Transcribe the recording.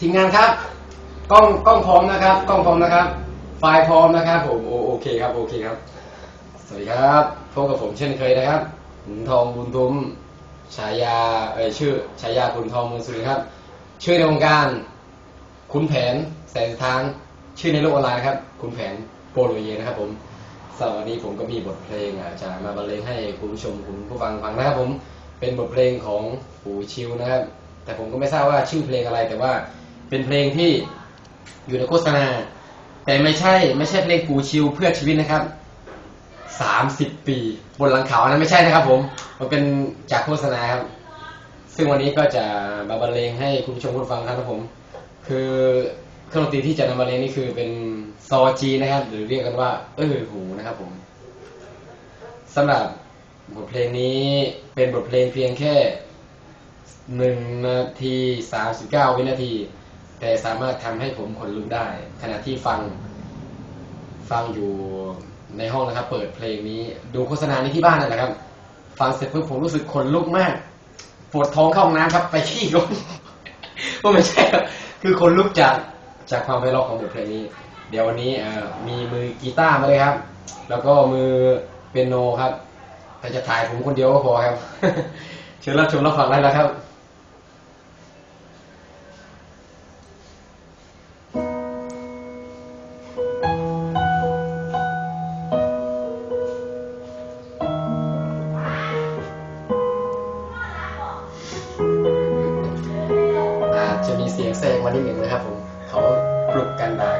ทีมงานครับ กล้องกล้องพร้อมนะครับ กล้องพร้อมนะครับ ไฟล์พร้อมนะครับผมโอโอเคครับ โอเคครับ สวัสดีครับพบกับผมเช่นเคยนะครับขุนทองบุญทุมฉายาเอ่ยชื่อฉายาขุนทองมืองสุรินทร์ครับ ชื่อในวงการขุนแผนแสนทางชื่อในโลกออนไลน์นะครับขุนแผนโปโลเยนะครับผมสำหรับวันนี้ผมก็มีบทเพลงจะมาบรรเลงให้คุณผู้ชมคุณผู้ฟังฟังนะครับผมเป็นบทเพลงของปู่ชิวนะครับ แต่ผมก็ไม่ทราบว่าชื่อเพลงอะไรแต่ว่า เป็นเพลงที่อยู่ในโฆษณา แต่ไม่ใช่ ไม่ใช่เพลงปูชิวเพื่อชีวิตนะครับสามสิบปี บนหลังเขานนั้นไม่ใช่นะครับ ผม มันเป็นจากโฆษณาครับ ซึ่งวันนี้ก็จะมาบรรเลงให้คุณผู้ชมคุณฟังครับผม คือเครื่องดนตรีที่จะนำมาบรรเลงนี่คือเป็นซอจีนะครับ หรือเรียกกันว่า เออหูนะครับผมสำหรับบทเพลงนี้เป็นบทเพลงเพียงแค่หนึ่งนาทีสามสิบเก้าวินาที แต่สามารถทำให้ผมขนลุกได้ ขณะที่ฟังฟังอยู่ในห้องนะครับ เปิดเพลงนี้ ดูโฆษณานี้ที่บ้านนั่นแหละครับ ฟังเสร็จปุ๊บผมรู้สึกขนลุกมากปวดท้องเข้าห้องน้ำครับ ไปขี้ก่อนก็ไม่ใช่ครับ คือขนลุกจากจากความไพเราะของบทเพลงนี้ เดี๋ยววันนี้มีมือกีตาร์มาเลยครับ แล้วก็มือเปียโนครับถ้าจะถ่ายผมคนเดียวก็พอครับ เชิญรับชมรับฟังได้แล้วครับ จจะมีเสียงแทรกมานิดหนึ่งนะครับผมเขาปลุกกันด่า